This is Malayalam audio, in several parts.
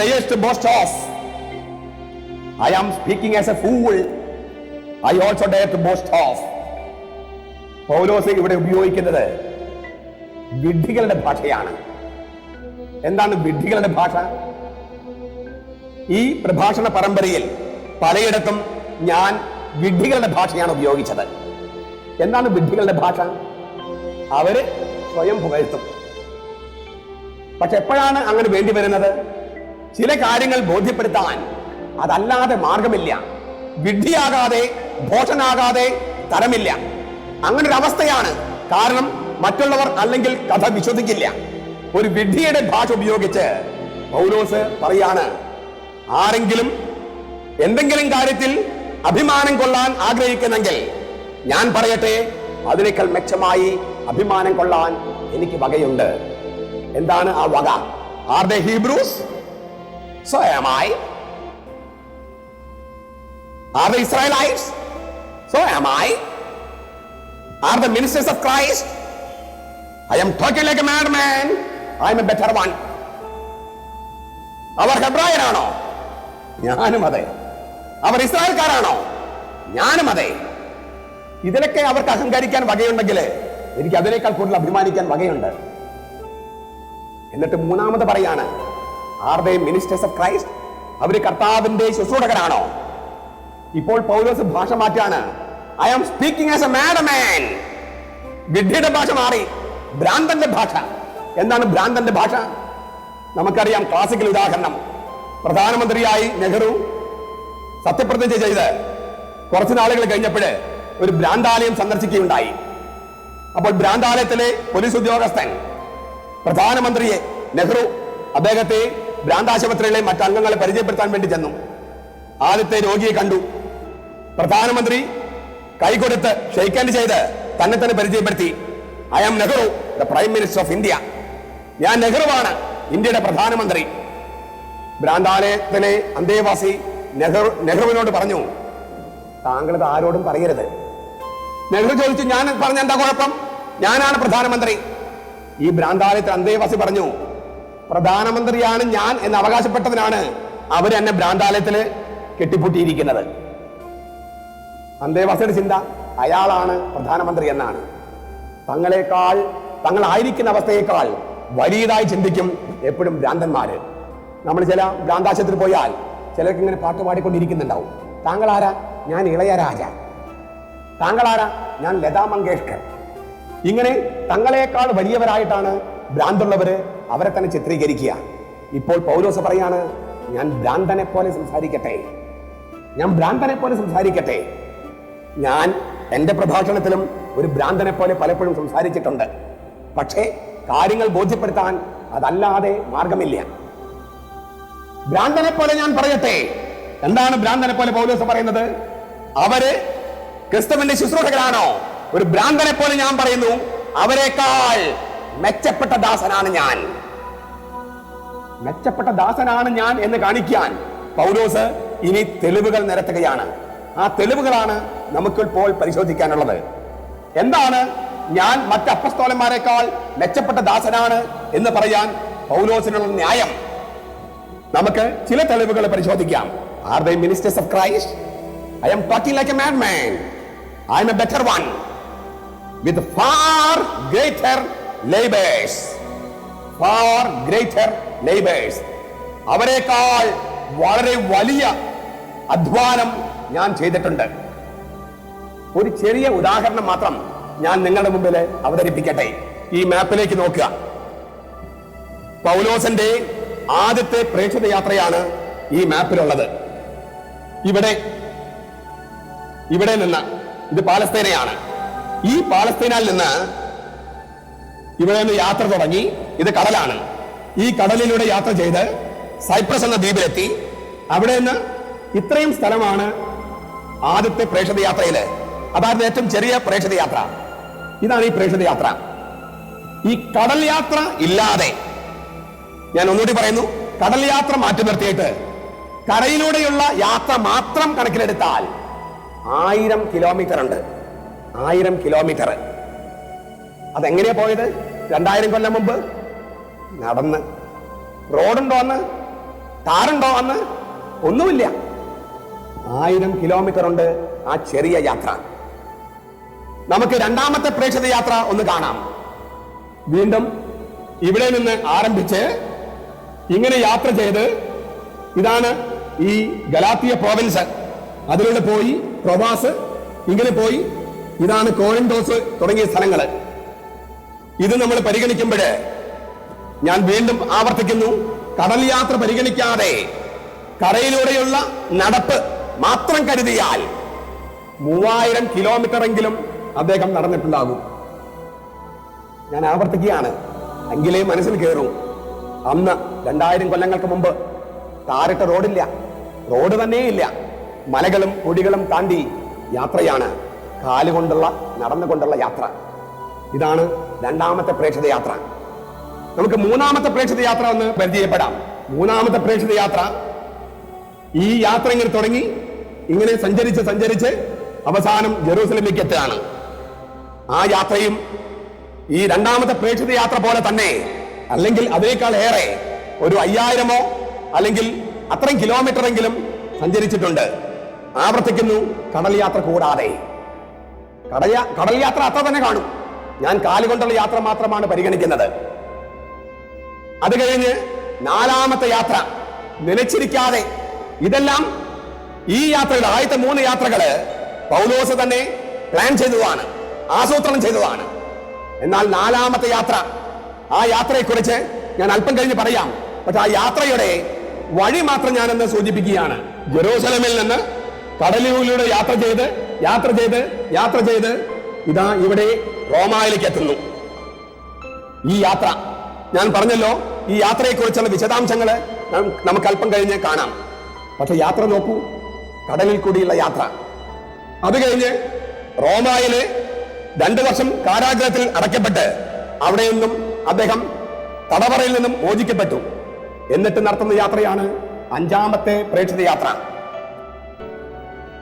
dares to boast of. I am speaking as a fool. I also dare to boast of. പൗലോസ് ഇവിടെ ഉപയോഗിക്കുന്നത് വിഡ്ഢികളുടെ ഭാഷയാണ് എന്താണ് വിഡ്ഢികളുടെ ഭാഷ ഈ പ്രഭാഷണ പരമ്പരയിൽ പലയിടത്തും ഞാൻ വിഡ്ഢികളുടെ ഭാഷയാണ് ഉപയോഗിച്ചത് എന്താണ് വിഡ്ഢികളുടെ ഭാഷ അവർ സ്വയം പുകഴ്ത്തും പക്ഷെ എപ്പോഴാണ് അങ്ങനെ വേണ്ടി വരുന്നത് ചില കാര്യങ്ങൾ ബോധ്യപ്പെടുത്താൻ അതല്ലാതെ മാർഗമില്ല. വിഡ്ഢിയാകാതെ ഭോഷനാകാതെ തരമില്ല. അവസ്ഥയാണ് കാരണം മറ്റുള്ളവർ അല്ലെങ്കിൽ കഥ വിശ്വസിക്കില്ല. ഒരു വിഡ്ഢിയുടെ ഭാഷ ഉപയോഗിച്ച് പൗലോസ് പറയാണ് ആരെങ്കിലും എന്തെങ്കിലും കാര്യത്തിൽ അഭിമാനം കൊള്ളാൻ ആഗ്രഹിക്കുന്നെങ്കിൽ ഞാൻ പറയട്ടെ അതിനേക്കാൾ മെച്ചമായി അഭിമാനം കൊള്ളാൻ എനിക്ക് വകയുണ്ട്. എന്താണ് ആ വക? Are the Hebrews? So am I are the Israelites so am I Are the ministers of Christ? I am talking like a madman. I am a better one. അവർ ഹെബ്രായരാണോ? ഞാനും അതെ. അവർ ഇസ്രായേൽക്കാരാണോ? ഞാനും അതെ. ഇതിലൊക്കെ അവർക്ക് അഹങ്കരിക്കാൻ വകയുണ്ടെങ്കിൽ എനിക്ക് അതിനേക്കാൾ കൂടുതൽ അഭിമാനിക്കാൻ വകയുണ്ട്. എന്നിട്ട് മൂന്നാമത് പറയാണ് ആർ ഓഫ് ക്രൈസ്റ്റ് കർത്താവിന്റെ ശുശ്രൂഷകരാണോ? ഇപ്പോൾ പൗലോസ് ഭാഷ മാറ്റാണ് I am speaking as a man വിഡ്ഢിയുടെ ഭാഷ മാറി. ഭ്രാന്തന്റെ ഭാഷ. എന്താണ് ഭ്രാന്തന്റെ ഭാഷ? നമുക്കറിയാം ക്ലാസിക്കൽ ഉദാഹരണം. പ്രധാനമന്ത്രിയായി നെഹ്റു സത്യപ്രതിജ്ഞ ചെയ്ത് കുറച്ച് നാളുകൾ കഴിഞ്ഞപ്പോൾ ഒരു ഭ്രാന്താലയം സന്ദർശിക്കുകയുണ്ടായി. അപ്പോൾ ഭ്രാന്താലയത്തിലെ പോലീസ് ഉദ്യോഗസ്ഥൻ പ്രധാനമന്ത്രിയെ നെഹ്റു അദ്ദേഹത്തെ ഭ്രാന്താശുപത്രിയിലെ മറ്റംഗങ്ങളെ പരിചയപ്പെടുത്താൻ വേണ്ടി ചെന്നു. ആദ്യത്തെ രോഗിയെ കണ്ടു. പ്രധാനമന്ത്രി കൈകൊടുത്ത് ഷെയ്ക്കാൻഡ് ചെയ്ത് തന്നെ തന്നെ പരിചയപ്പെടുത്തി. I am Nehru the prime minister of India ഞാൻ നെഹ്റുവാണ് ഇന്ത്യയുടെ പ്രധാനമന്ത്രി. ഭ്രാന്താലയത്തിലെ അന്തേവാസി നെഹ്റു നെഹ്റുവിനോട് പറഞ്ഞു താങ്കൾ ഇത് ആരോടും പറയരുത്. നെഹ്റു ചോദിച്ചു ഞാൻ പറഞ്ഞ എന്താ കുഴപ്പം? ഞാനാണ് പ്രധാനമന്ത്രി. ഈ ഭ്രാന്താലയത്തിൽ അന്തേവാസി പറഞ്ഞു പ്രധാനമന്ത്രിയാണ് ഞാൻ എന്ന് അവകാശപ്പെട്ടതിനാണ് അവർ എന്നെ ഭ്രാന്താലയത്തിൽ കെട്ടിപ്പൂട്ടിയിരിക്കുന്നത്. അന്തേവാസിയുടെ ചിന്ത അയാളാണ് പ്രധാനമന്ത്രി എന്നാണ്. തങ്ങളെക്കാൾ തങ്ങളായിരിക്കുന്ന അവസ്ഥയേക്കാൾ വലിയതായി ചിന്തിക്കും എപ്പോഴും ഭ്രാന്തന്മാര്. നമ്മൾ ചില ഭ്രാന്താശയത്തിൽ പോയാൽ ചിലർക്ക് ഇങ്ങനെ പാട്ട് പാടിക്കൊണ്ടിരിക്കുന്നുണ്ടാവും. താങ്കൾ ആരാ ഞാൻ ഇളയരാജ താങ്കൾ ആരാ ഞാൻ ലതാ മങ്കേഷ്കർ. ഇങ്ങനെ തങ്ങളെക്കാൾ വലിയവരായിട്ടാണ് ഭ്രാന്തുള്ളവര് അവരെ തന്നെ ചിത്രീകരിക്കുക. ഇപ്പോൾ പൗലോസ് പറയാണ് ഞാൻ ഭ്രാന്തനെ പോലെ സംസാരിക്കട്ടെ. ഞാൻ ഭ്രാന്തനെ പോലെ സംസാരിക്കട്ടെ. ഞാൻ എന്റെ പ്രഭാഷണത്തിലും ഒരു ഭ്രാന്തനെ പോലെ പലപ്പോഴും സംസാരിച്ചിട്ടുണ്ട്. പക്ഷേ കാര്യങ്ങൾ ബോധ്യപ്പെടുത്താൻ അതല്ലാതെ മാർഗമില്ല. ഭ്രാന്തനെ പോലെ ഞാൻ പറയട്ടെ. എന്താണ് ഭ്രാന്തനെ പോലെ പൗലോസ് പറയുന്നത്? അവർ ക്രിസ്തുവിന്റെ ശുശ്രൂഷകരാണോ? ഒരു ഭ്രാന്തനെ പോലെ ഞാൻ പറയുന്നു അവരെക്കാൾ മെച്ചപ്പെട്ട ദാസനാണ് ഞാൻ. മെച്ചപ്പെട്ട ദാസനാണ് ഞാൻ എന്ന് കാണിക്കാൻ പൗലോസ് ഇനി തെളിവുകൾ നിരത്തുകയാണ്. ആ തെളിവുകളാണ് നമുക്കിപ്പോൾ പരിശോധിക്കാനുള്ളത്. എന്താണ് ഞാൻ മറ്റ് അപ്പസ്തോലന്മാരെക്കാൾ മെച്ചപ്പെട്ട ദാസനാണ് എന്ന് പറയാൻ പൗലോസിനുള്ള ന്യായം? നമുക്ക് ചില തെളിവുകൾ പരിശോധിക്കാം. Are thy ministers of Christ I am talking like a man man I am a better one with far greater labours far greater labours അവരെക്കാൾ വളരെ വലിയ അധ്വാനം ഞാൻ ചെയ്തിട്ടുണ്ട്. ഒരു ചെറിയ ഉദാഹരണം മാത്രം ഞാൻ നിങ്ങളുടെ മുമ്പിൽ അവതരിപ്പിക്കട്ടെ. ഈ മാപ്പിലേക്ക് നോക്കുക. പൗലോസന്റെ ആദ്യത്തെ പ്രേക്ഷിത യാത്രയാണ് ഈ മാപ്പിലുള്ളത് ഇവിടെ ഇവിടെ നിന്ന് ഇത് പാലസ്തീനയാണ്. ഈ പാലസ്തീനയിൽ നിന്ന് ഇവിടെ നിന്ന് യാത്ര തുടങ്ങി ഇത് കടലാണ്. ഈ കടലിലൂടെ യാത്ര ചെയ്ത് സൈപ്രസ് എന്ന ദ്വീപിലെത്തി. അവിടെ നിന്ന് ഇത്രയും സ്ഥലമാണ് ആദ്യത്തെ പ്രേക്ഷത യാത്രയിൽ അതായിരുന്നു ഏറ്റവും ചെറിയ പ്രേക്ഷത യാത്ര ഇതാണ് ഈ പ്രേക്ഷത യാത്ര ഈ കടൽ യാത്ര ഇല്ലാതെ ഞാൻ ഒന്നുകൂടി പറയുന്നു. കടൽ യാത്ര മാറ്റി നിർത്തിയിട്ട് കരയിലൂടെയുള്ള യാത്ര മാത്രം കണക്കിലെടുത്താൽ ആയിരം കിലോമീറ്റർ ഉണ്ട്. ആയിരം കിലോമീറ്റർ അതെങ്ങനെയാ പോയത്? രണ്ടായിരം കൊല്ലം മുമ്പ് നടന്ന്. റോഡുണ്ടോ അന്ന്? താറുണ്ടോ അന്ന്? ഒന്നുമില്ല. ആയിരം കിലോമീറ്റർ ഉണ്ട് ആ ചെറിയ യാത്ര. നമുക്ക് രണ്ടാമത്തെ പ്രേക്ഷിത യാത്ര ഒന്ന് കാണാം. വീണ്ടും ഇവിടെ നിന്ന് ആരംഭിച്ച് ഇങ്ങനെ യാത്ര ചെയ്ത് ഇതാണ് ഈ ഗലാത്തിയ പ്രോവിൻസ് അതിലൂടെ പോയി പ്രവാസ് ഇങ്ങനെ പോയി ഇതാണ് കോറിൻഡോസ് തുടങ്ങിയ സ്ഥലങ്ങൾ ഇത് നമ്മൾ പരിഗണിക്കുമ്പോൾ ഞാൻ വീണ്ടും ആവർത്തിക്കുന്നു. കടൽ യാത്ര പരിഗണിക്കാതെ കരയിലൂടെയുള്ള നടപ്പ് മാത്രം കരുതിയാൽ മൂവായിരം കിലോമീറ്റർ എങ്കിലും അദ്ദേഹം നടന്നിട്ടുണ്ടാകും. ഞാൻ ആവർത്തിക്കുകയാണ്. എങ്കിലേ മനസ്സിൽ കയറും. അന്ന് രണ്ടായിരം കൊല്ലങ്ങൾക്ക് മുമ്പ് താറിട്ട റോഡില്ല. റോഡ് തന്നെയില്ല. മലകളും പൊടികളും താണ്ടി യാത്രയാണ് കാലുകൊണ്ടുള്ള നടന്നുകൊണ്ടുള്ള യാത്ര. ഇതാണ് രണ്ടാമത്തെ പ്രേക്ഷിത യാത്ര. നമുക്ക് മൂന്നാമത്തെ പ്രേക്ഷിത യാത്ര ഒന്ന് പരിചയപ്പെടാം. മൂന്നാമത്തെ പ്രേക്ഷിത യാത്ര. ഈ യാത്ര ഇങ്ങനെ തുടങ്ങി. ഇങ്ങനെ സഞ്ചരിച്ച് സഞ്ചരിച്ച് അവസാനം ജെറൂസലമിലേക്ക് എത്തുകയാണ്. ആ യാത്രയും ഈ രണ്ടാമത്തെ പ്രേക്ഷിത യാത്ര പോലെ തന്നെ അല്ലെങ്കിൽ അതിനേക്കാൾ ഏറെ ഒരു അയ്യായിരമോ അല്ലെങ്കിൽ അത്രയും കിലോമീറ്റർ എങ്കിലും സഞ്ചരിച്ചിട്ടുണ്ട്. ആവർത്തിക്കുന്നു കടൽ യാത്ര കൂടാതെ. കടൽ കടൽ യാത്ര അത്ര തന്നെ കാണും. ഞാൻ കാലുകൊണ്ടുള്ള യാത്ര മാത്രമാണ് പരിഗണിക്കുന്നത്. അത് കഴിഞ്ഞ് നാലാമത്തെ യാത്ര. നിലച്ചിരിക്കാതെ ഇതെല്ലാം ഈ യാത്രകൾ ആദ്യത്തെ മൂന്ന് യാത്രകൾ പൗലോസ് തന്നെ പ്ലാൻ ചെയ്തതാണ് ആസൂത്രണം ചെയ്തതാണ്. എന്നാൽ നാലാമത്തെ യാത്ര ആ യാത്രയെക്കുറിച്ച് ഞാൻ അല്പം കഴിഞ്ഞ് പറയാം. പക്ഷെ ആ യാത്രയുടെ വഴി മാത്രം ഞാൻ ഞാനെന്ന് സൂചിപ്പിക്കുകയാണ്. ജെറൂസലമിൽ നിന്ന് കടലിലൂടെ യാത്ര ചെയ്ത് യാത്ര ചെയ്ത് യാത്ര ചെയ്ത് ഇതാ ഇവിടെ റോമായിലേക്ക് എത്തുന്നു. ഈ യാത്ര ഞാൻ പറഞ്ഞല്ലോ ഈ യാത്രയെക്കുറിച്ചുള്ള വിശദാംശങ്ങൾ നമുക്ക് അല്പം കഴിഞ്ഞ് കാണാം. പക്ഷെ യാത്ര നോക്കൂ. കടലിൽ കൂടിയുള്ള യാത്ര. അത് കഴിഞ്ഞ് റോമായിൽ രണ്ടു വർഷം കാരാഗ്രഹത്തിൽ അടയ്ക്കപ്പെട്ട് അവിടെ നിന്നും അദ്ദേഹം തടവറയിൽ നിന്നും മോചിക്കപ്പെട്ടു. എന്നിട്ട് നടത്തുന്ന യാത്രയാണ് അഞ്ചാമത്തെ പ്രേക്ഷിത യാത്ര.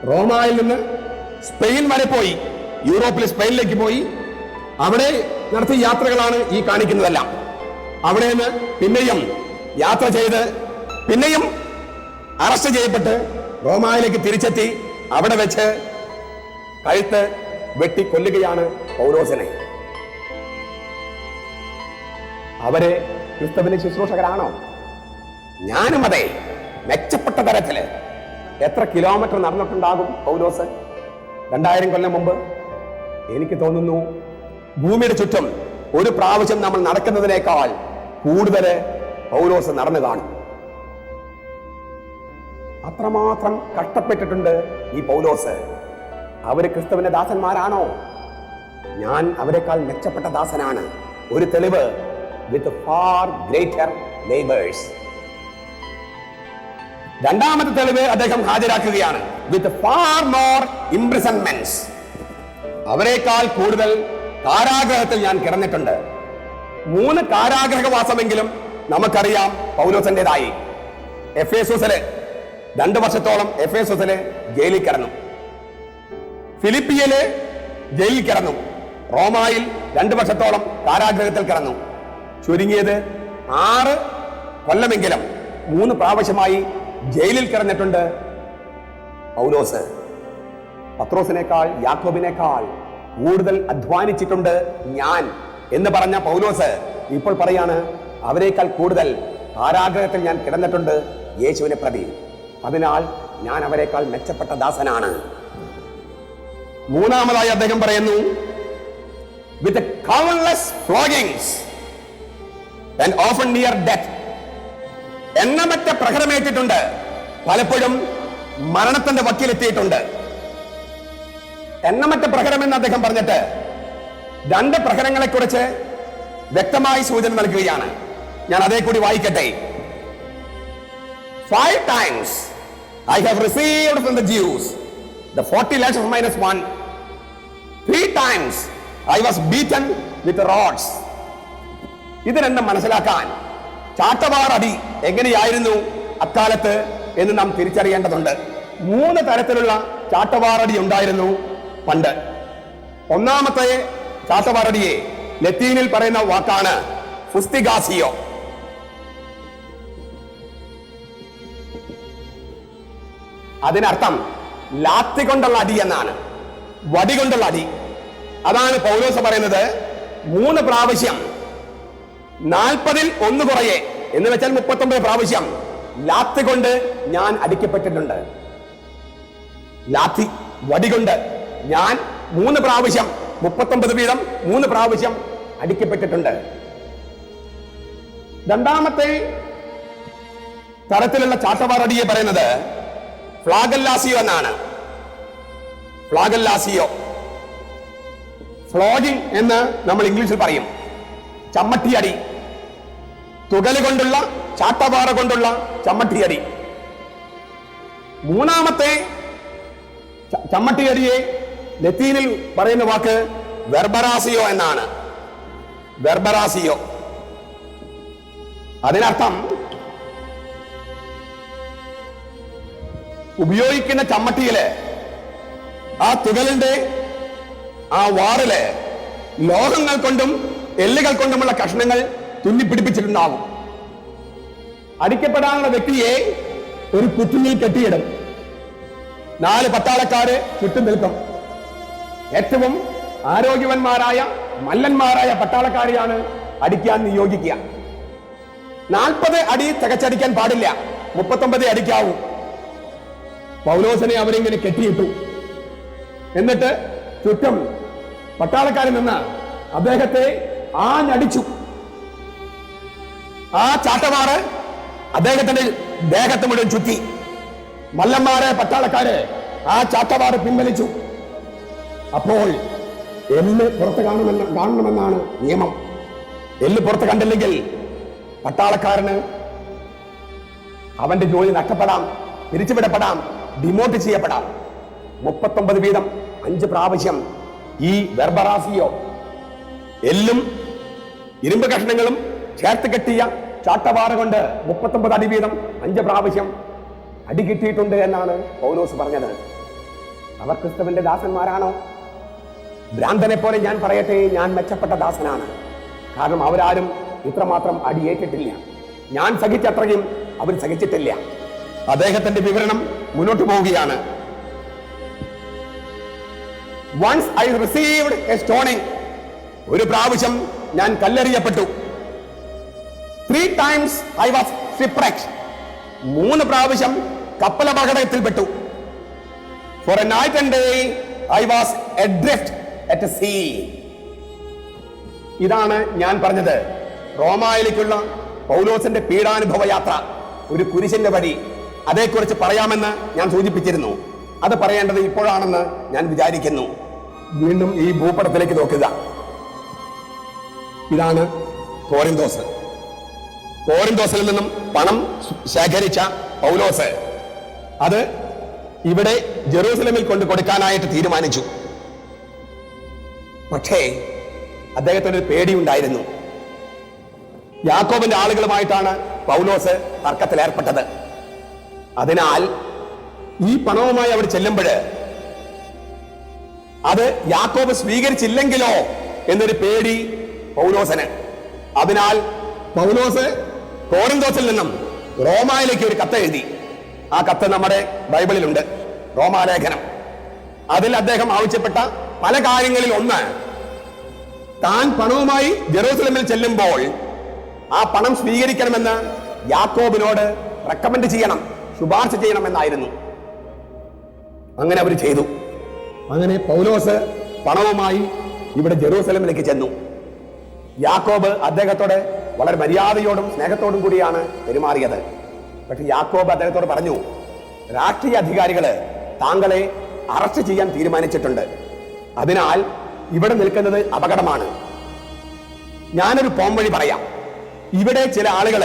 റോമായിൽ നിന്ന് സ്പെയിൻ വരെ പോയി. യൂറോപ്പിൽ സ്പെയിനിലേക്ക് പോയി. അവിടെ നടത്തിയ യാത്രകളാണ് ഈ കാണിക്കുന്നതെല്ലാം. അവിടെ നിന്ന് പിന്നെയും യാത്ര ചെയ്ത് പിന്നെയും അറസ്റ്റ് ചെയ്യപ്പെട്ട് റോമായിലേക്ക് തിരിച്ചെത്തി. അവിടെ വെച്ച് കഴുത്ത് വെട്ടി കൊല്ലുകയാണ് പൗലോസിനെ. അവരെ ക്രിസ്തുവിന് ശുശ്രൂഷകരാണോ? ഞാനും അതെ. മെച്ചപ്പെട്ട തരത്തിൽ. എത്ര കിലോമീറ്റർ നടന്നിട്ടുണ്ടാകും പൗലോസ്? രണ്ടായിരം കൊല്ലം മുമ്പ്? എനിക്ക് തോന്നുന്നു ഭൂമിയുടെ ചുറ്റും ഒരു പ്രാവശ്യം നമ്മൾ നടക്കുന്നതിനേക്കാൾ കൂടുതൽ പൗലോസ് നടന്നു കാണും അത്രമാത്രം കഷ്ടപ്പെട്ടിട്ടുണ്ട് ഈ പൗലോസ്. അവർ ക്രിസ്തുവിന്റെ ദാസന്മാരാണോ? ഞാൻ അവരെക്കാൾ മെച്ചപ്പെട്ട ദാസനാണ്. ഒരു തെളിവ് വിത്ത് ഫാർ ഗ്രേറ്റർ ലേബേഴ്സ് രണ്ടാമത്തെ തെളിവ് അദ്ദേഹം ഹാജരാക്കുകയാണ്. വിത്ത് ഫാർ മോർ ഇംപ്രിസൺമെന്റ്സ് അവരെക്കാൾ കൂടുതൽ കാരാഗ്രഹത്തിൽ ഞാൻ കിടന്നിട്ടുണ്ട്. മൂന്ന് കാരാഗ്രഹവാസമെങ്കിലും നമുക്കറിയാം പൗലോസന്റേതായി. എഫ് എ സുസൽ രണ്ടു വർഷത്തോളം എഫ് എ സുസൽ ജയിലിൽ കിടന്നു. ഫിലിപ്പിയയിൽ ജയിലിൽ കിടന്നു. റോമായിൽ രണ്ട് വർഷത്തോളം കാരാഗ്രഹത്തിൽ കിടന്നു. ചുരുങ്ങിയത് ആറ് കൊല്ലമെങ്കിലും മൂന്ന് പ്രാവശ്യമായി ജയിലിൽ കിടന്നിട്ടുണ്ട് പൗലോസ്. പത്രോസിനേക്കാൾ യാക്കോബിനേക്കാൾ കൂടുതൽ അധ്വാനിച്ചിട്ടുണ്ട് ഞാൻ. എന്ന് പറഞ്ഞ പൗലോസ് ഇപ്പോൾ പറയാണ് അവരെക്കാൾ കൂടുതൽ ആരാഗ്രഹത്തിൽ ഞാൻ കിടന്നിട്ടുണ്ട് യേശുവിനെ പ്രതി. അതിനാൽ ഞാൻ അവരെക്കാൾ മെച്ചപ്പെട്ട ദാസനാണ്. മൂന്നാമതായി അദ്ദേഹം പറയുന്നു with countless floggings and often near death എണ്ണമറ്റ പ്രഹരമേറ്റിട്ടുണ്ട് പലപ്പോഴും മരണത്തിന്റെ വക്കീലെത്തിയിട്ടുണ്ട്. എണ്ണമറ്റ പ്രഹരം എന്ന് അദ്ദേഹം പറഞ്ഞിട്ട് രണ്ട് പ്രഹരങ്ങളെ കുറിച്ച് വ്യക്തമായി സൂചന നൽകുകയാണ്. ഞാൻ അതേ കൂടി വായിക്കട്ടെ. Five times I have received from the Jews the forty lashes minus one three times I was beaten with rods ഇത് രണ്ടും മനസ്സിലാക്കാൻ ചാട്ടവാർ അടി എങ്ങനെയായിരുന്നു അക്കാലത്ത് എന്ന് നാം തിരിച്ചറിയേണ്ടതുണ്ട്. മൂന്ന് തരത്തിലുള്ള ചാട്ടവാറടി ഉണ്ടായിരുന്നു പണ്ട്. ഒന്നാമത്തെ ചാട്ടവാറടിയെ ലത്തീനിൽ പറയുന്ന വാക്കാണ് ഫുസ്തിഗാസിയോ. അതിനർത്ഥം ലാത്തി കൊണ്ടുള്ള അടി എന്നാണ്. വടി കൊണ്ടുള്ള അടി. അതാണ് പൗലോസ് പറയുന്നത് മൂന്ന് പ്രാവശ്യം. നാൽപ്പതിൽ ഒന്ന് കുറയെ. എന്ന് വെച്ചാൽ മുപ്പത്തൊമ്പത് പ്രാവശ്യം. ലാത്തി കൊണ്ട് ഞാൻ അടിക്കപ്പെട്ടിട്ടുണ്ട്. ലാത്തി വടി കൊണ്ട് ഞാൻ മൂന്ന് പ്രാവശ്യം. മുപ്പത്തൊമ്പത് വീതം മൂന്ന് പ്രാവശ്യം അടിക്കപ്പെട്ടിട്ടുണ്ട്. രണ്ടാമത്തെ തരത്തിലുള്ള ചാട്ടവാറടിയെ പറയുന്നത് ഫ്ലാഗല്ലാസിയോ എന്നാണ്. ഫ്ലാഗല്ലാസിയോ. ഫ്ലോഗിംഗ് എന്ന് നമ്മൾ ഇംഗ്ലീഷിൽ പറയും. ചമ്മട്ടിയടി. തുകൽ കൊണ്ടുള്ള ചാട്ടവാറ കൊണ്ടുള്ള ചമ്മട്ടിയടി. മൂന്നാമത്തെ ചമ്മട്ടിയടിയെ ലത്തീനിൽ പറയുന്ന വാക്ക് വെർബറാസിയോ എന്നാണ്. വെർബറാസിയോ. അതിനർത്ഥം ഉപയോഗിക്കുന്ന ചമ്മട്ടിയിലെ ആ തുകലിന്റെ ആ വാറിലെ ലോഹങ്ങൾ കൊണ്ടും എല്ലുകൾ കൊണ്ടുമുള്ള കഷ്ണങ്ങൾ തുന്നിപ്പിടിപ്പിച്ചിട്ടുണ്ടാവും. അടിക്കപ്പെടാനുള്ള വ്യക്തിയെ ഒരു കുത്തിയിൽ കെട്ടിയിടും. നാല് പട്ടാളക്കാര് ചുറ്റും നിൽക്കും. ഏറ്റവും ആരോഗ്യവന്മാരായ മല്ലന്മാരായ പട്ടാളക്കാരെയാണ് അടിക്കാൻ നിയോഗിക്കുക. നാൽപ്പത് അടി തികച്ചടിക്കാൻ പാടില്ല. മുപ്പത്തൊമ്പത് അടിക്കാവൂ. പൗലോസിനെ അവരിങ്ങനെ കെട്ടിയിട്ടു. എന്നിട്ട് ചുറ്റും പട്ടാളക്കാരിൽ നിന്ന് അദ്ദേഹത്തെ ആഞ്ഞടിച്ചു. ആ ചാട്ടമാറ് അദ്ദേഹത്തിന്റെ ദേഹത്ത് മുഴുവൻ ചുറ്റി. മല്ലന്മാരെ പട്ടാളക്കാരെ ആ ചാട്ടവാറ് പിൻവലിച്ചു. അപ്പോൾ എല്ല് പുറത്ത് കാണുമെന്ന് കാണണമെന്നാണ് നിയമം. എല്ല് പുറത്ത് കണ്ടില്ലെങ്കിൽ പട്ടാളക്കാരന് അവന്റെ ജോലി നഷ്ടപ്പെടാം പിരിച്ചുവിടപ്പെടാം ഡിമോട്ട് ചെയ്യപ്പെടാം. മുപ്പത്തൊമ്പത് വീതം അഞ്ച് പ്രാവശ്യം ഈ വെർബറാസിയോ എല്ലും ഇരുമ്പ് കഷ്ണങ്ങളും ചേർത്ത് കെട്ടിയ ചാട്ടവാറ കൊണ്ട് മുപ്പത്തൊമ്പത് അടി വീതം അഞ്ച് പ്രാവശ്യം അടി കിട്ടിയിട്ടുണ്ട് എന്നാണ് പൗലോസ് പറഞ്ഞത്. അവർ ക്രിസ്തുവിന്റെ ദാസന്മാരാണോ? ഭ്രാന്തനെ പോലെ ഞാൻ പറയട്ടെ ഞാൻ മെച്ചപ്പെട്ട ദാസനാണ്. കാരണം അവരാരും ഇത്രമാത്രം അടിയേറ്റിട്ടില്ല. ഞാൻ സഹിച്ചത്രയും അവർ സഹിച്ചിട്ടില്ല. അദ്ദേഹത്തിന്റെ വിവരണം മുന്നോട്ട് പോവുകയാണ്. Once I received a stoning ഒരു പ്രാവശ്യം ഞാൻ കല്ലെറിയപ്പെട്ടു. Three times I was shipwrecked മൂന്ന് പ്രാവശ്യം കപ്പലപകടത്തിൽപ്പെട്ടു. For a night and day I was adrift at sea ഇതാണ് ഞാൻ പറഞ്ഞത്. റോമായിലേക്കുള്ള പൗലോസിന്റെ പീഡാനുഭവ യാത്ര. ഒരു കുരിശിന്റെ വഴി. അതേക്കുറിച്ച് പറയാമെന്ന് ഞാൻ സൂചിപ്പിച്ചിരുന്നു. അത് പറയേണ്ടത് ഇപ്പോഴാണെന്ന് ഞാൻ വിചാരിക്കുന്നു. വീണ്ടും ഈ ഭൂപടത്തിലേക്ക് നോക്കുക. ഇതാണ് കോറിന്തോസ് കോറിന്തോസിൽ നിന്നും പണം ശേഖരിച്ച പൗലോസ്. അത് ഇവിടെ ജെറൂസലമിൽ കൊണ്ട് കൊടുക്കാനായിട്ട് തീരുമാനിച്ചു. പക്ഷേ ഒരു പേടിയുണ്ടായിരുന്നു. യാക്കോബിന്റെ ആളുകളുമായിട്ടാണ് പൗലോസ് തർക്കത്തിൽ ഏർപ്പെട്ടത് അതിനാൽ ഈ പണവുമായി അവർ ചെല്ലുമ്പോൾ അത് യാക്കോബ് സ്വീകരിച്ചില്ലെങ്കിലോ എന്നൊരു പേടി പൗലോസന്. അതിനാൽ പൗലോസ് കോറിന്തോസിൽ നിന്നും റോമായിലേക്ക് ഒരു കത്ത് എഴുതി. ആ കത്ത് നമ്മുടെ ബൈബിളിലുണ്ട്. റോമാലേഖനം. അതിൽ അദ്ദേഹം ആവശ്യപ്പെട്ട പല കാര്യങ്ങളിൽ ഒന്ന് താൻ പണവുമായി ജെറൂസലമിൽ ചെല്ലുമ്പോൾ ആ പണം സ്വീകരിക്കണമെന്ന് യാക്കോബിനോട് റെക്കമെൻഡ് ചെയ്യണം ശുപാർശ ചെയ്യണമെന്നായിരുന്നു. അങ്ങനെ അവർ ചെയ്തു. അങ്ങനെ പൗലോസ് പണവുമായി ഇവിടെ ജെറൂസലമിലേക്ക് ചെന്നു. യാക്കോബ് അദ്ദേഹത്തോട് വളരെ മര്യാദയോടും സ്നേഹത്തോടും കൂടിയാണ് പെരുമാറിയത്. പക്ഷെ യാക്കോബ് അദ്ദേഹത്തോട് പറഞ്ഞു രാഷ്ട്രീയ അധികാരികൾ താങ്കളെ അറസ്റ്റ് ചെയ്യാൻ തീരുമാനിച്ചിട്ടുണ്ട്. അതിനാൽ ഇവിടെ നിൽക്കുന്നത് അപകടമാണ്. ഞാനൊരു പോംവഴി പറയാം. ഇവിടെ ചില ആളുകൾ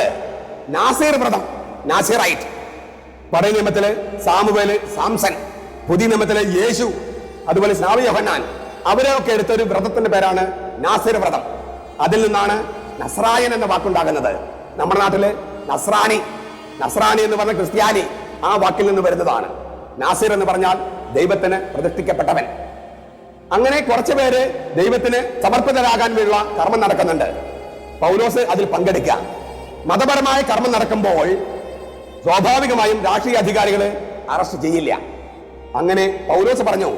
നാസീർ വ്രതം നാസിറൈറ്റ് പഴയ നിയമത്തിൽ സാമുവേൽ സാംസൺ പുതിയ നിയമത്തിൽ യേശു അതുപോലെ സ്നാവി യോഹന്നാൻ. അവരൊക്കെ എടുത്ത ഒരു വ്രതത്തിന്റെ പേരാണ് നാസിർ വ്രതം. അതിൽ നിന്നാണ് നസ്രായൻ എന്ന വാക്കുണ്ടാകുന്നത്. നമ്മുടെ നാട്ടിൽ നസ്രാനി നസ്രാനി എന്ന് പറഞ്ഞ ക്രിസ്ത്യാനി ആ വാക്കിൽ നിന്ന് വരുന്നതാണ്. നാസിർ എന്ന് പറഞ്ഞാൽ ദൈവത്തിന് പ്രതിഷ്ഠിക്കപ്പെട്ടവൻ. അങ്ങനെ കുറച്ചു പേര് ദൈവത്തിന് സമർപ്പിതരാകാൻ വേണ്ടിയുള്ള കർമ്മം നടക്കുന്നുണ്ട്. പൗലോസ് അതിൽ പങ്കെടുക്കുക. മതപരമായ കർമ്മം നടക്കുമ്പോൾ സ്വാഭാവികമായും രാഷ്ട്രീയ അധികാരികൾ അറസ്റ്റ് ചെയ്യില്ല. അങ്ങനെ പൗലോസ് പറഞ്ഞു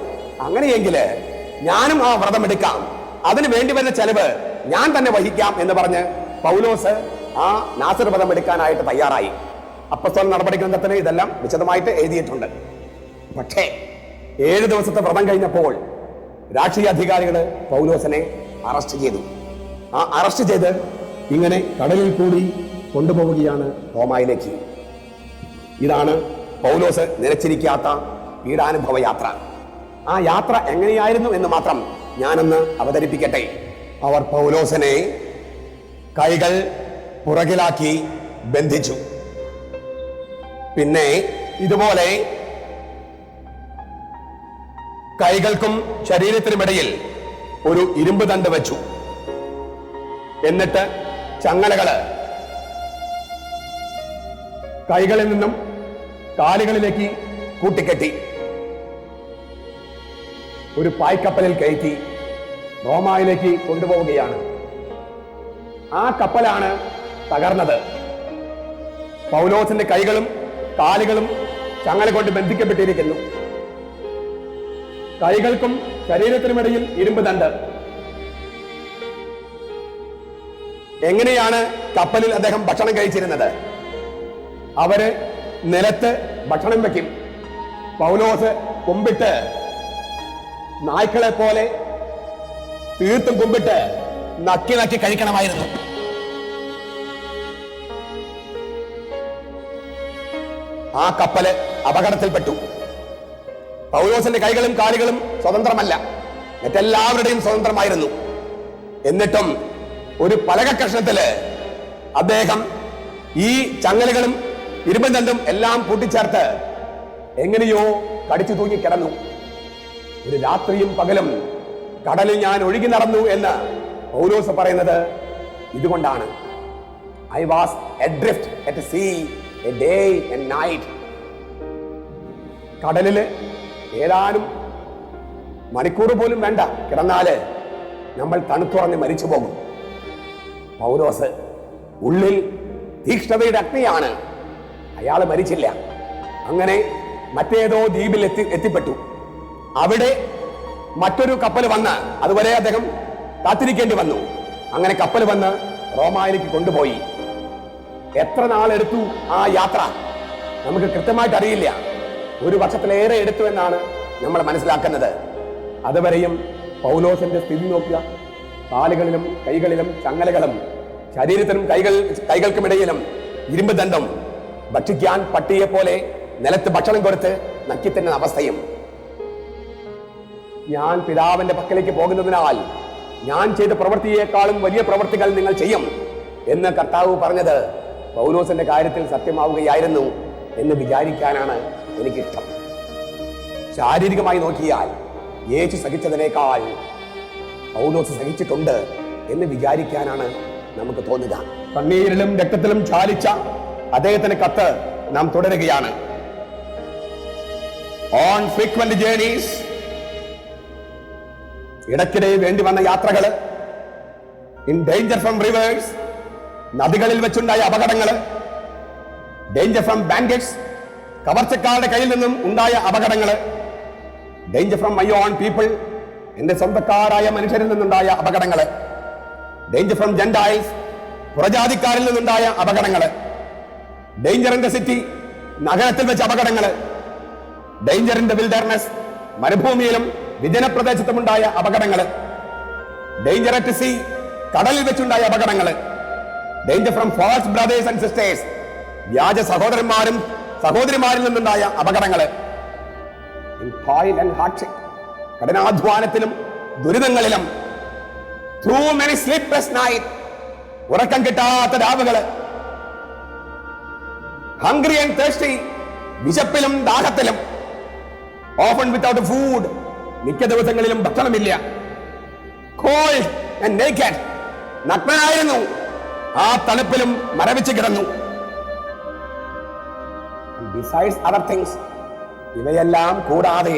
അങ്ങനെയെങ്കിൽ ഞാനും ആ വ്രതം എടുക്കാം. അതിന് വേണ്ടി വരുന്ന ചെലവ് ഞാൻ തന്നെ വഹിക്കാം എന്ന് പറഞ്ഞ് പൗലോസ് ആ നാസർ വ്രതം എടുക്കാനായിട്ട് തയ്യാറായി. അപ്പസ്തോല നടപടി ഗ്രന്ഥത്തിന് ഇതെല്ലാം വിശദമായിട്ട് എഴുതിയിട്ടുണ്ട്. പക്ഷേ ഏഴ് ദിവസത്തെ വ്രതം കഴിഞ്ഞപ്പോൾ രാഷ്ട്രീയ അധികാരികൾ പൗലോസിനെ അറസ്റ്റ് ചെയ്തു. ആ അറസ്റ്റ് ചെയ്ത് ഇങ്ങനെ കടലിൽ കൂടി കൊണ്ടുപോവുകയാണ് റോമായിലേക്ക്. ഇതാണ് പൗലോസ് നിലച്ചിരിക്കാത്ത പീഡാനുഭവ യാത്ര. ആ യാത്ര എങ്ങനെയായിരുന്നു എന്ന് മാത്രം ഞാനൊന്ന് അവതരിപ്പിക്കട്ടെ. അവർ പൗലോസിനെ കൈകൾ പുറകിലാക്കി ബന്ധിച്ചു. പിന്നെ ഇതുപോലെ കൈകൾക്കും ശരീരത്തിനുമിടയിൽ ഒരു ഇരുമ്പ് തണ്ട് വെച്ചു. എന്നിട്ട് ചങ്ങലകൾ കൈകളിൽ നിന്നും കാലുകളിലേക്ക് കൂട്ടിക്കെട്ടി. ഒരു പായ്ക്കപ്പലിൽ കയറ്റി റോമായിലേക്ക് കൊണ്ടുപോവുകയാണ്. ആ കപ്പലാണ് തകർന്നത്. പൗലോസിന്റെ കൈകളും കാലുകളും ചങ്ങല കൊണ്ട് ബന്ധിക്കപ്പെട്ടിരിക്കുന്നു. കൈകൾക്കും ശരീരത്തിനുമിടയിൽ ഇരുമ്പ് തണ്ട്. എങ്ങനെയാണ് കപ്പലിൽ അദ്ദേഹം ഭക്ഷണം കഴിച്ചിരുന്നത്? അവർ നിലത്ത് ഭക്ഷണം വെക്കും. പൗലോസ് കുമ്പിട്ട് നായ്ക്കളെ പോലെ തീർത്തും കുമ്പിട്ട് നക്കി നക്കി കഴിക്കണമായിരുന്നു. ആ കപ്പൽ അപകടത്തിൽപ്പെട്ടു. പൗലോസിന്റെ കൈകളും കാലുകളും സ്വതന്ത്രമല്ല. മറ്റെല്ലാവരുടെയും സ്വതന്ത്രമായിരുന്നു. എന്നിട്ടും ഒരു പലക കഷ്ണത്തിൽ അദ്ദേഹം ഈ ചങ്ങലുകളും ഇരുമ്പന്തണ്ടും എല്ലാം കൂട്ടിച്ചേർത്ത് എങ്ങനെയോ കടിച്ചു തൂങ്ങി കിടന്നു. ഒരു രാത്രിയും പകലും കടലിൽ ഞാൻ ഒഴുകി നടന്നു എന്ന് പൗലോസ് പറയുന്നത് ഇതുകൊണ്ടാണ്. I was at sea a day and night കടലിൽ ഏതാനും മണിക്കൂർ പോലും വേണ്ട. കിടന്നാൽ നമ്മൾ തണുത്തുറഞ്ഞ് മരിച്ചു പോകും. പൗലോസ് ഉള്ളിൽ തീക്ഷ്ണതയുടെ അഗ്നിയാണ്. അയാൾ മരിച്ചില്ല. അങ്ങനെ മറ്റേതോ ദ്വീപിൽ എത്തി എത്തിപ്പെട്ടു. അവിടെ മറ്റൊരു കപ്പൽ വന്ന് അതുവരെ അദ്ദേഹം കാത്തിരിക്കേണ്ടി വന്നു. അങ്ങനെ കപ്പൽ വന്ന് റോമായിലേക്ക് കൊണ്ടുപോയി. എത്ര നാളെടുത്തു ആ യാത്ര? നമുക്ക് കൃത്യമായിട്ട് അറിയില്ല. ഒരു വർഷത്തിലേറെ എടുത്തു എന്നാണ് നമ്മൾ മനസ്സിലാക്കുന്നത്. അതുവരെയും പൗലോസിന്റെ സ്ഥിതി നോക്കുക. കാലുകളിലും കൈകളിലും ചങ്ങലകളും ശരീരത്തിനും കൈകൾ കൈകൾക്കുമിടയിലും ഇരുമ്പ് ദണ്ഡം ഭക്ഷിക്കാൻ പട്ടിയെ പോലെ നിലത്ത് ഭക്ഷണം കൊടുത്ത് നക്കിത്തന്നെ അവസ്ഥയും. ഞാൻ പിതാവിന്റെ പക്കലേക്ക് പോകുന്നതിനാൽ ഞാൻ ചെയ്ത പ്രവൃത്തിയേക്കാളും വലിയ പ്രവൃത്തികൾ നിങ്ങൾ ചെയ്യും എന്ന് കർത്താവ് പറഞ്ഞത് പൗലോസിന്റെ കാര്യത്തിൽ സത്യമാവുകയായിരുന്നു എന്ന് വിചാരിക്കാനാണ് എനിക്കിഷ്ടം. ശാരീരികമായി നോക്കിയാൽ യേശു സഹിച്ചതിനേക്കാൾ പൗലോസ് സഹിച്ചിട്ടുണ്ട് എന്ന് വിചാരിക്കാനാണ് നമുക്ക് തോന്നുക. കണ്ണീരിലും രക്തത്തിലും ചാലിച്ച അദ്ദേഹത്തിന്റെ കത്ത് നാം തുടരുകയാണ്. ഓൺ ഫ്രീക്വന്റ് ജേണീസ് ഇടയ്ക്കിടെ വേണ്ടി വന്ന യാത്രകൾ ഇൻ ഡേഞ്ചർ ഫ്രം റിവേഴ്സ് നദികളിൽ വെച്ചുണ്ടായ അപകടങ്ങൾ ഡേഞ്ചർ ഫ്രം ബാങ്കറ്റ്സ് കവർച്ചക്കാരുടെ കയ്യിൽ നിന്നും ഉണ്ടായ അപകടങ്ങൾ danger from my own people എന്റെ സ്വന്തക്കാരായ മനുഷ്യരിൽ നിന്നുണ്ടായ അപകടങ്ങൾ ഡേഞ്ചർ ഫ്രം ജെൻഡായൽസ് പുറജാതിക്കാരിൽ നിന്നുണ്ടായ അപകടങ്ങൾ ഡേഞ്ചർ ഇൻ ദ സിറ്റി നഗരത്തിൽ വെച്ച അപകടങ്ങൾ ഡേഞ്ചർ ഇൻ ദ വിൽഡർനെസ് മരുഭൂമിയിലും വിജനപ്രദേശത്തുമുണ്ടായ അപകടങ്ങൾ ഡേഞ്ചർ അറ്റ് സി കടലിൽ വെച്ചുണ്ടായ അപകടങ്ങൾ danger from false brothers and sisters വ്യാജ സഹോദരന്മാരും സഹോദരിമാരിൽ നിന്നുണ്ടായ അപകടങ്ങൾ. കഠിനാധ്വാനത്തിലും ദുരിതങ്ങളിലും ത്രൂ മെനി സ്ലീപ്ലെസ് നൈറ്റ് ഉറക്കം കിട്ടാത്ത രാവുകൾ ഹംഗ്രി ആൻഡ് തേഴ്സ്റ്റി വിശപ്പിലും ദാഹത്തിലും ഓഫൺ വിത്തൗട്ട് ഫുഡ് മിക്ക ദിവസങ്ങളിലും ഭക്ഷണമില്ല. കോൾഡ് ആൻഡ് നേക്കഡ് ആ തണുപ്പിലും മരവിച്ച് കിടന്നു. ബിസൈഡ്സ് അതർ തിങ്സ് ഇവയെല്ലാം കൂടാതെ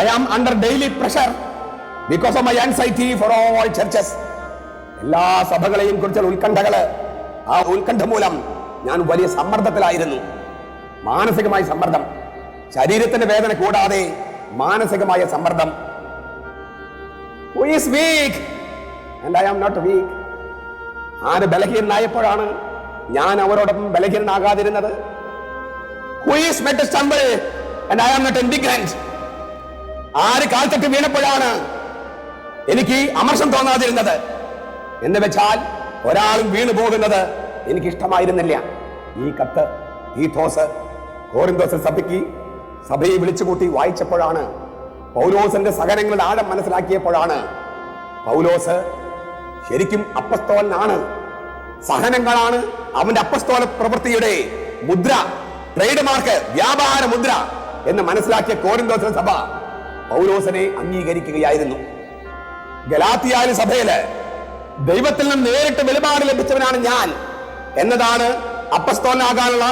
I am under daily pressure because of my anxiety for all churches എല്ലാ സഭകളെയും കുറിച്ചുള്ള ഉത്കണ്ഠകൾ ആ ഉത്കണ്ഠ മൂലം ഞാൻ വലിയ സമ്മർദ്ദത്തിലായിരുന്നു. മാനസികമായ സമ്മർദ്ദം. ശരീരത്തിന്റെ വേദന കൂടാതെ മാനസികമായ സമ്മർദ്ദം. Who is weak and I am not weak ആര് ബലഹീനനായപ്പോഴാണ് ഞാൻ അവരോടൊപ്പം ബലഹീനനാകാതിരുന്നത്. Is made stumble and I am ആര് കാൽത്തട്ട് വീണപ്പോഴാണ് എനിക്ക് അമർഷം തോന്നാതിരുന്നത്? എന്ന് വെച്ചാൽ ഒരാളും വീണു പോകുന്നത് എനിക്ക് ഇഷ്ടമായിരുന്നില്ല ഈ കത്ത് ഈ തോസ് കോറിന്തോസിൽ സഭയ്ക്ക് സഭയെ വിളിച്ചുകൂട്ടി വായിച്ചപ്പോഴാണ് പൗലോസിന്റെ സഹനങ്ങളുടെ ആഴം മനസ്സിലാക്കിയപ്പോഴാണ് പൗലോസ് ശരിക്കും അപ്പസ്തോലനാണ്. സഹനങ്ങളാണ് അവന്റെ അപ്പസ്തോല പ്രവൃത്തിയുടെ മുദ്ര ട്രേഡ് മാർക്ക് വ്യാപാര മുദ്ര എന്ന് മനസ്സിലാക്കിയ കോരിന്തോസിലെ സഭ പൗലോസനെ അംഗീകരിക്കുകയായിരുന്നു. ഗലാത്തിയാൽ സഭയിൽ ദൈവത്തിൽ നിന്ന് നേരിട്ട് വെളിപാട് ലഭിച്ചവനാണ് ഞാൻ എന്നതാണ് അപ്പസ്തോലനാകാനുള്ള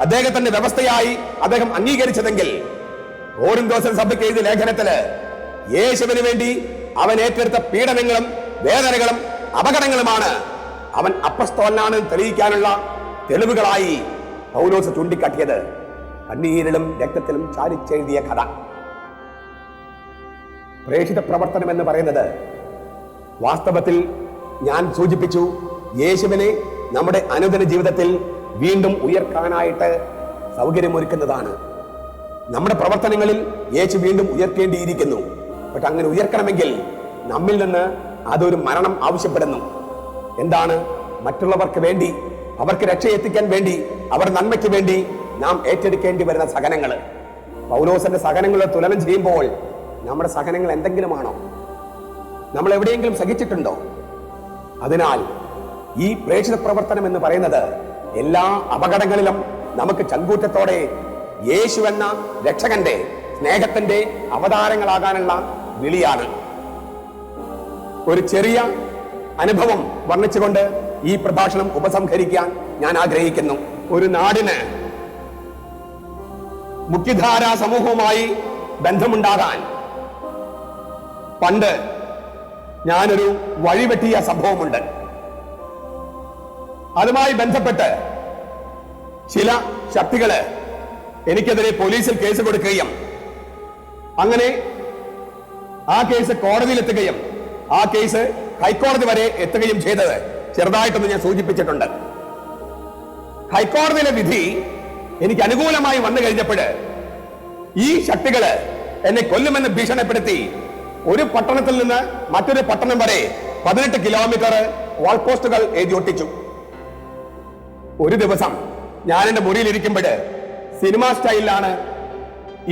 അദ്ദേഹത്തിന്റെ വ്യവസ്ഥയായി അദ്ദേഹം അംഗീകരിച്ചതെങ്കിൽ കോരിന്തോസൻ സഭയ്ക്ക് എഴുതിയ ലേഖനത്തിൽ യേശുവിന് വേണ്ടി അവൻ ഏറ്റെടുത്ത പീഡനങ്ങളും വേദനകളും അപകടങ്ങളുമാണ് അവൻ അപ്പസ്തോലനാണ് തെളിയിക്കാനുള്ള തെളിവുകളായി പൗലോസ് ചൂണ്ടിക്കാട്ടിയത്. കണ്ണീരിലും രക്തത്തിലും ചാരിച്ചെഴുതിയ കഥ. പ്രേക്ഷിത പ്രവർത്തനം എന്ന് പറയുന്നത് വാസ്തവത്തിൽ ഞാൻ സൂചിപ്പിച്ചു യേശുവിനെ നമ്മുടെ അനുദിന ജീവിതത്തിൽ വീണ്ടും ഉയർക്കാനായിട്ട് സൗകര്യമൊരുക്കുന്നതാണ്. നമ്മുടെ പ്രവർത്തനങ്ങളിൽ യേശു വീണ്ടും ഉയർത്തേണ്ടിയിരിക്കുന്നു. പക്ഷെ അങ്ങനെ ഉയർക്കണമെങ്കിൽ നമ്മിൽ നിന്ന് അതൊരു മരണം ആവശ്യപ്പെടുന്നു. എന്താണ്? മറ്റുള്ളവർക്ക് വേണ്ടി അവർക്ക് രക്ഷ എത്തിക്കാൻ വേണ്ടി അവർ നന്മയ്ക്ക് വേണ്ടി നാം ഏറ്റെടുക്കേണ്ടി വരുന്ന സഹനങ്ങൾ പൗലോസിന്റെ സഹനങ്ങളെ തുലനം ചെയ്യുമ്പോൾ നമ്മുടെ സഹനങ്ങൾ എന്തെങ്കിലുമാണോ? നമ്മൾ എവിടെയെങ്കിലും സഹിച്ചിട്ടുണ്ടോ? അതിനാൽ ഈ പ്രേക്ഷിത പ്രവർത്തനം എന്ന് പറയുന്നത് എല്ലാ അപകടങ്ങളിലും നമുക്ക് ചങ്കൂറ്റത്തോടെ യേശു എന്ന രക്ഷകന്റെ സ്നേഹത്തിന്റെ അവതാരങ്ങളാകാനുള്ള വിളിയാണ്. ഒരു ചെറിയ അനുഭവം വർണിച്ചുകൊണ്ട് ഈ പ്രഭാഷണം ഉപസംഹരിക്കാൻ ഞാൻ ആഗ്രഹിക്കുന്നു. ഒരു നാടിന് മുഖ്യധാരാ സമൂഹവുമായി ബന്ധമുണ്ടാകാൻ പണ്ട് ഞാനൊരു വഴിവെട്ടിയ സംഭവമുണ്ട്. അതുമായി ബന്ധപ്പെട്ട് ചില ശക്തികൾ എനിക്കെതിരെ പോലീസിൽ കേസ് കൊടുക്കുകയും അങ്ങനെ ആ കേസ് കോടതിയിലെത്തുകയും ആ കേസ് ഹൈക്കോടതി വരെ എത്തുകയും ചെയ്തത് ചെറുതായിട്ടൊന്ന് ഞാൻ സൂചിപ്പിച്ചിട്ടുണ്ട്. ഹൈക്കോടതിയിലെ വിധി എനിക്ക് അനുകൂലമായി വന്നു കഴിഞ്ഞപ്പോൾ ഈ ശക്തികൾ എന്നെ കൊല്ലുമെന്ന് ഭീഷണിപ്പെടുത്തി ഒരു പട്ടണത്തിൽ നിന്ന് മറ്റൊരു പട്ടണം വരെ പതിനെട്ട് കിലോമീറ്റർ വാൾ പോസ്റ്റുകൾ എഴുതി ഒട്ടിച്ചു. ഒരു ദിവസം ഞാൻ എന്റെ മുറിയിൽ ഇരിക്കുമ്പോൾ സിനിമ സ്റ്റൈലിലാണ്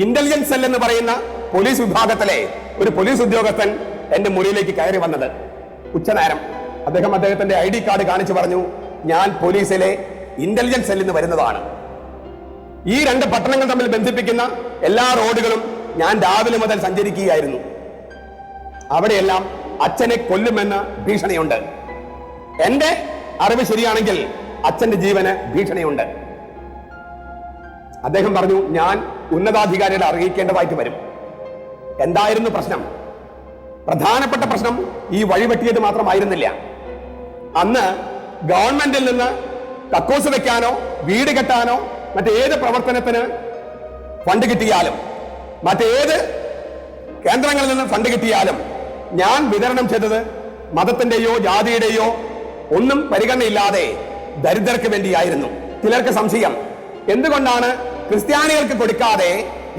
ഇന്റലിജൻസ് സെൽ എന്ന് പറയുന്ന പോലീസ് വിഭാഗത്തിലെ ഒരു പോലീസ് ഉദ്യോഗസ്ഥൻ എന്റെ മുറിയിലേക്ക് കയറി വന്നത്. ഉച്ചനേരം. അദ്ദേഹം അദ്ദേഹത്തിന്റെ ഐ ഡി കാർഡ് കാണിച്ചു പറഞ്ഞു ഞാൻ പോലീസിലെ ഇന്റലിജൻസ് സെല്ലിൽ നിന്ന് വരുന്നതാണ്. ഈ രണ്ട് പട്ടണങ്ങൾ തമ്മിൽ ബന്ധിപ്പിക്കുന്ന എല്ലാ റോഡുകളും ഞാൻ രാവിലെ മുതൽ സഞ്ചരിക്കുകയായിരുന്നു. അവിടെയെല്ലാം അച്ഛനെ കൊല്ലുമെന്ന് ഭീഷണിയുണ്ട്. എന്റെ അറിവ് ശരിയാണെങ്കിൽ അച്ഛന്റെ ജീവന് ഭീഷണിയുണ്ട്. അദ്ദേഹം പറഞ്ഞു ഞാൻ ഉന്നതാധികാരികളെ അറിയിക്കേണ്ടതായിട്ട് വരും. എന്തായിരുന്നു പ്രശ്നം? പ്രധാനപ്പെട്ട പ്രശ്നം ഈ വഴിവെട്ടിയത് മാത്രമായിരുന്നില്ല. അന്ന് ഗവൺമെന്റിൽ നിന്ന് കക്കൂസ് വെക്കാനോ വീട് കെട്ടാനോ മറ്റേത് പ്രവർത്തനത്തിന് ഫണ്ട് കിട്ടിയാലും മറ്റേത് കേന്ദ്രങ്ങളിൽ നിന്ന് ഫണ്ട് കിട്ടിയാലും ഞാൻ വിതരണം ചെയ്തത് മതത്തിന്റെയോ ജാതിയുടെയോ ഒന്നും പരിഗണനയില്ലാതെ ദരിദ്രർക്ക് വേണ്ടിയായിരുന്നു. ചിലർക്ക് സംശയം എന്തുകൊണ്ടാണ് ക്രിസ്ത്യാനികൾക്ക് കൊടുക്കാതെ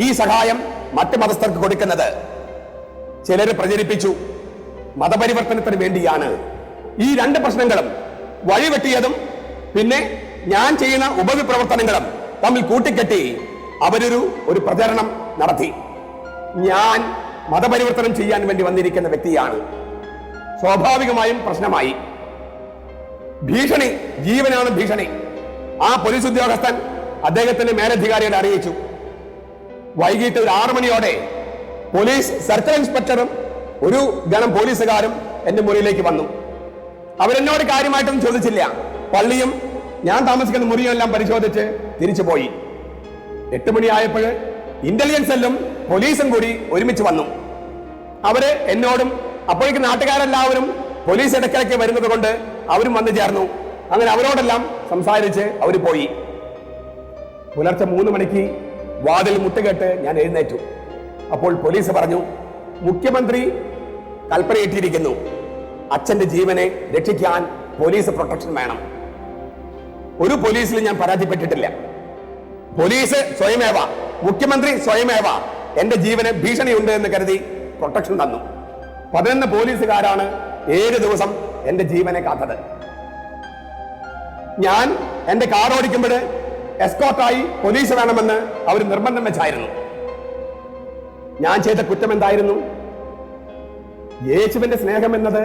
ഈ സഹായം മറ്റ് മതസ്ഥർക്ക് കൊടുക്കുന്നത്? ചിലർ പ്രചരിപ്പിച്ചു. മതപരിവർത്തനത്തിന് വേണ്ടിയാണ്. ഈ രണ്ട് പ്രശ്നങ്ങളും വഴിവെട്ടിയതും പിന്നെ ഞാൻ ചെയ്യുന്ന ഉപവിപ്രവർത്തനങ്ങളും തമ്മിൽ കൂട്ടിക്കെട്ടി അവരൊരു ഒരു പ്രചരണം നടത്തി. ഞാൻ മതപരിവർത്തനം ചെയ്യാൻ വേണ്ടി വന്നിരിക്കുന്ന വ്യക്തിയാണ്. സ്വാഭാവികമായും പ്രശ്നമായി. ഭീഷണി ജീവനാണ് ഭീഷണി. ആ പോലീസ് ഉദ്യോഗസ്ഥൻ അദ്ദേഹത്തിന്റെ മേലധികാരികളെ അറിയിച്ചു. വൈകിട്ട് ഒരു ആറു മണിയോടെ പോലീസ് സർക്കിൾ ഇൻസ്പെക്ടറും ഒരു ഗണം പോലീസുകാരും എന്റെ മുറിയിലേക്ക് വന്നു. അവരെന്നോട് കാര്യമായിട്ടൊന്നും ചോദിച്ചില്ല. പള്ളിയും ഞാൻ താമസിക്കുന്ന മുറിയും എല്ലാം പരിശോധിച്ച് തിരിച്ചു പോയി. എട്ട് മണിയായപ്പോൾ ഇന്റലിജൻസ് സെല്ലും പോലീസും കൂടി ഒരുമിച്ച് വന്നു. അവർ എന്നോടും അപ്പോഴേക്ക് നാട്ടുകാരെല്ലാവരും പോലീസ് ഇടയ്ക്കിടയ്ക്ക് വരുന്നത് കൊണ്ട് അവരും വന്നു ചേർന്നു. അങ്ങനെ അവരോടെല്ലാം സംസാരിച്ച് അവർ പോയി. പുലർച്ചെ മൂന്ന് മണിക്ക് വാതിൽ മുട്ടുകെട്ട് ഞാൻ എഴുന്നേറ്റു. അപ്പോൾ പോലീസ് പറഞ്ഞു മുഖ്യമന്ത്രി കൽപ്പനയിട്ടിരിക്കുന്നു. അച്ഛന്റെ ജീവനെ രക്ഷിക്കാൻ പോലീസ് പ്രൊട്ടക്ഷൻ വേണം. ഒരു പോലീസിൽ ഞാൻ പരാതിപ്പെട്ടിട്ടില്ല. പോലീസ് സ്വയമേവ മുഖ്യമന്ത്രി സ്വയമേവ എന്റെ ജീവന് ഭീഷണിയുണ്ട് എന്ന് കരുതി പ്രൊട്ടക്ഷൻ തന്നു. പതിനൊന്ന് പോലീസുകാരാണ് ഏഴ് ദിവസം എന്റെ ജീവനെ കാത്തത്. ഞാൻ എന്റെ കാർ ഓടിക്കുമ്പോൾ എസ്കോട്ടായി പോലീസ് വേണമെന്ന് അവർ നിർബന്ധം വെച്ചായിരുന്നു. ഞാൻ ചെയ്ത കുറ്റം എന്തായിരുന്നു? യേശുവിന്റെ സ്നേഹം എന്നത്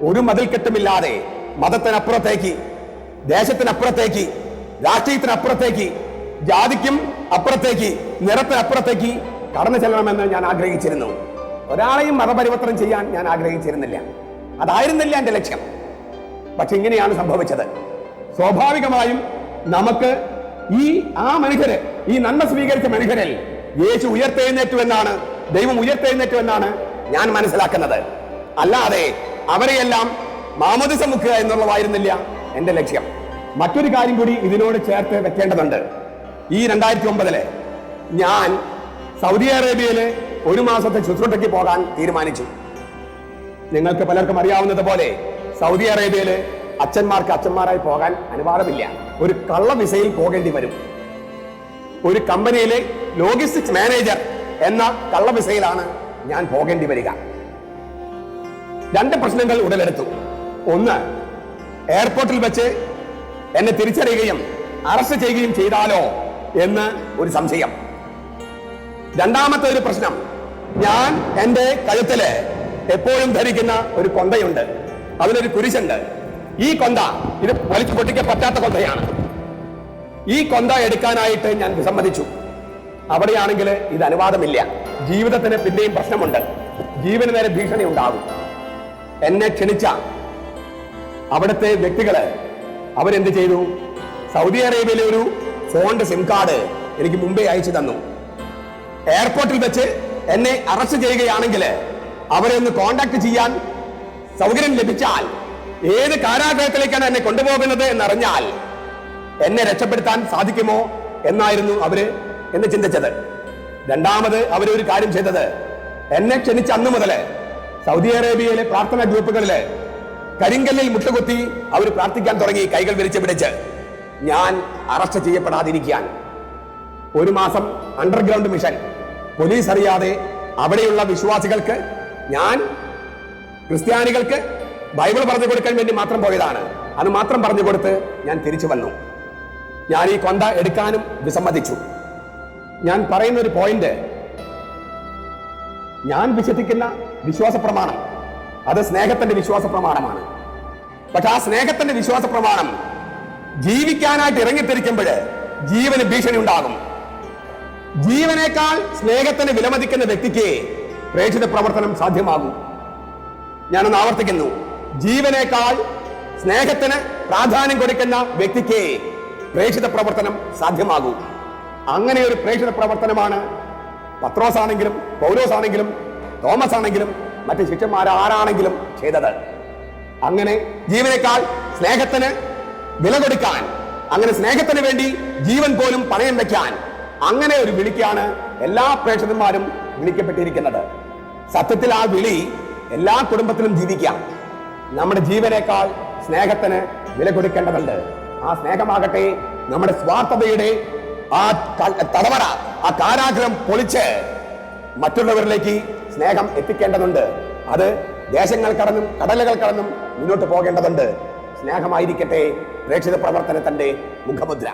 ഒരു മതിൽക്കെട്ടുമില്ലാതെ മതത്തിനപ്പുറത്തേക്ക് ദേശത്തിനപ്പുറത്തേക്ക് രാഷ്ട്രീയത്തിനപ്പുറത്തേക്ക് ജാതിക്കും അപ്പുറത്തേക്ക് നിറത്തിനപ്പുറത്തേക്ക് കടന്നു ചെല്ലണമെന്ന് ഞാൻ ആഗ്രഹിച്ചിരുന്നു. ഒരാളെയും മതപരിവർത്തനം ചെയ്യാൻ ഞാൻ ആഗ്രഹിച്ചിരുന്നില്ല. അതായിരുന്നില്ല എന്റെ ലക്ഷ്യം. പക്ഷെ ഇങ്ങനെയാണ് സംഭവിച്ചത്. സ്വാഭാവികമായും നമുക്ക് ഈ ആ മനുഷ്യര് ഈ നന്മ സ്വീകരിച്ച മനുഷ്യരിൽ യേശു ഉയർത്തെഴുന്നേറ്റു എന്നാണ് ദൈവം ഉയർത്തെഴുന്നേറ്റു എന്നാണ് ഞാൻ മനസ്സിലാക്കുന്നത്. അല്ലാതെ അവരെയെല്ലാം മാമോദിസ മുക്കുക എന്നുള്ളതായിരുന്നില്ല എന്റെ ലക്ഷ്യം. മറ്റൊരു കാര്യം കൂടി ഇതിനോട് ചേർത്ത് വെക്കേണ്ടതുണ്ട്. ഈ രണ്ടായിരത്തി ഒമ്പതിലെ ഞാൻ സൗദി അറേബ്യയിലെ ഒരു മാസത്തെ ശുശ്രൂഷയ്ക്ക് പോകാൻ തീരുമാനിച്ചു. നിങ്ങൾക്ക് പലർക്കും അറിയാവുന്നത് പോലെ സൗദി അറേബ്യയിലെ അച്ഛന്മാർക്ക് അച്ഛന്മാരായി പോകാൻ അനുവാദമില്ല ഒരു കള്ള വിസയിൽ പോകേണ്ടി വരും. ഒരു കമ്പനിയിലെ ലോജിസ്റ്റിക്സ് മാനേജർ എന്ന കള്ളവിസയിലാണ് ഞാൻ പോകേണ്ടി വരിക. രണ്ട് പ്രശ്നങ്ങൾ ഉടലെടുത്തു. ഒന്ന് എയർപോർട്ടിൽ വെച്ച് എന്നെ തിരിച്ചറിയുകയും അറസ്റ്റ് ചെയ്യുകയും ചെയ്താലോ എന്ന് ഒരു സംശയം. രണ്ടാമത്തെ ഒരു പ്രശ്നം ഞാൻ എന്റെ കഴുത്തിൽ എപ്പോഴും ധരിക്കുന്ന ഒരു കൊന്തയുണ്ട്. അതിലൊരു കുരിശുണ്ട്. ഈ കൊന്ത ഇത് വലിച്ചു പൊട്ടിക്കാൻ പറ്റാത്ത കൊന്തയാണ്. ഈ കൊന്ത എടുക്കാനായിട്ട് ഞാൻ വിസമ്മതിച്ചു. അവിടെയാണെങ്കിൽ ഇത് അനുവാദമില്ല. ജീവിതത്തിന് പിന്നെയും പ്രശ്നമുണ്ട്. ജീവന് നേരെ ഭീഷണി ഉണ്ടാകും എന്നെ ക്ഷണിച്ച അവിടുത്തെ വ്യക്തികൾ അവരെന്ത് ചെയ്തു? സൗദി അറേബ്യയിലെ ഒരു ഫോണിന്റെ സിം കാർഡ് എനിക്ക് മുമ്പേ അയച്ചു തന്നു. എയർപോർട്ടിൽ വെച്ച് എന്നെ അറസ്റ്റ് ചെയ്യുകയാണെങ്കിൽ അവരെ ഒന്ന് കോണ്ടാക്ട് ചെയ്യാൻ സൗകര്യം ലഭിച്ചാൽ ഏത് കാരാഗ്രഹത്തിലേക്കാണ് എന്നെ കൊണ്ടുപോകുന്നത് എന്നറിഞ്ഞാൽ എന്നെ രക്ഷപ്പെടുത്താൻ സാധിക്കുമോ എന്നായിരുന്നു അവർ എന്ന് ചിന്തിച്ചത്. രണ്ടാമത് അവരൊരു കാര്യം ചെയ്തത്. എന്നെ ക്ഷണിച്ച അന്ന് മുതൽ സൗദി അറേബ്യയിലെ പ്രാർത്ഥനാ ഗ്രൂപ്പുകളിൽ കരിങ്കല്ലിൽ മുട്ടുകുത്തി അവർ പ്രാർത്ഥിക്കാൻ തുടങ്ങി കൈകൾ വിരിച്ച് പിടിച്ച്. ഞാൻ അറസ്റ്റ് ചെയ്യപ്പെടാതിരിക്കാൻ ഒരു മാസം അണ്ടർഗ്രൗണ്ട് മിഷൻ പോലീസ് അറിയാതെ അവിടെയുള്ള വിശ്വാസികൾക്ക് ഞാൻ ക്രിസ്ത്യാനികൾക്ക് ബൈബിൾ പറഞ്ഞു കൊടുക്കാൻ വേണ്ടി മാത്രം പോയതാണ്. അത് മാത്രം പറഞ്ഞു കൊടുത്ത് ഞാൻ തിരിച്ചു വന്നു. ഞാൻ ഈ കൊന്ത എടുക്കാനും വിസമ്മതിച്ചു. ഞാൻ പറയുന്ന ഒരു പോയിന്റ്. ഞാൻ വിശ്വസിക്കുന്ന വിശ്വാസ പ്രമാണം അത് സ്നേഹത്തിന്റെ വിശ്വാസ പ്രമാണമാണ് പക്ഷെ ആ സ്നേഹത്തിന്റെ വിശ്വാസ പ്രമാണം ജീവിക്കാനായിട്ട് ഇറങ്ങിത്തിരിക്കുമ്പോൾ ജീവന് ഭീഷണി ഉണ്ടാകും. ജീവനേക്കാൾ സ്നേഹത്തിന് വിലമതിക്കുന്ന വ്യക്തിക്ക് പ്രേക്ഷിത പ്രവർത്തനം സാധ്യമാകും. ഞാനൊന്ന് ആവർത്തിക്കുന്നു. ജീവനേക്കാൾ സ്നേഹത്തിന് പ്രാധാന്യം കൊടുക്കുന്ന വ്യക്തിക്ക് പ്രേക്ഷിത പ്രവർത്തനം സാധ്യമാകൂ. അങ്ങനെ ഒരു പ്രേക്ഷണ പ്രവർത്തനമാണ്. പത്രോസ് ആണെങ്കിലും പൗലോസ് ആണെങ്കിലും തോമസ് ആണെങ്കിലും മറ്റ് ശിഷ്യന്മാരാരാണെങ്കിലും ചെയ്തത്. അങ്ങനെ ജീവനേക്കാൾ സ്നേഹത്തിന് വില കൊടുക്കാൻ അങ്ങനെ സ്നേഹത്തിന് വേണ്ടി ജീവൻ പോലും പണയം വെക്കാൻ അങ്ങനെ ഒരു വിളിക്കാണ് എല്ലാ പ്രേക്ഷകന്മാരും വിളിക്കപ്പെട്ടിരിക്കുന്നത്. സത്യത്തിൽ ആ വിളി എല്ലാ കുടുംബത്തിലും ജീവിക്കാം. നമ്മുടെ ജീവനേക്കാൾ സ്നേഹത്തിന് വില കൊടുക്കേണ്ടതുണ്ട്. ആ സ്നേഹമാകട്ടെ നമ്മുടെ സ്വാർത്ഥതയുടെ ആ തടവറ ആ കാരാഗ്രഹം പൊളിച്ച് മറ്റുള്ളവരിലേക്ക് സ്നേഹം എത്തിക്കേണ്ടതുണ്ട്. അത് ദേശങ്ങൾ കടന്നും കടലുകൾ കടന്നും മുന്നോട്ട് പോകേണ്ടതുണ്ട്. സ്നേഹമായിരിക്കട്ടെ പ്രേക്ഷിത പ്രവർത്തനത്തിന്റെ മുഖമുദ്ര.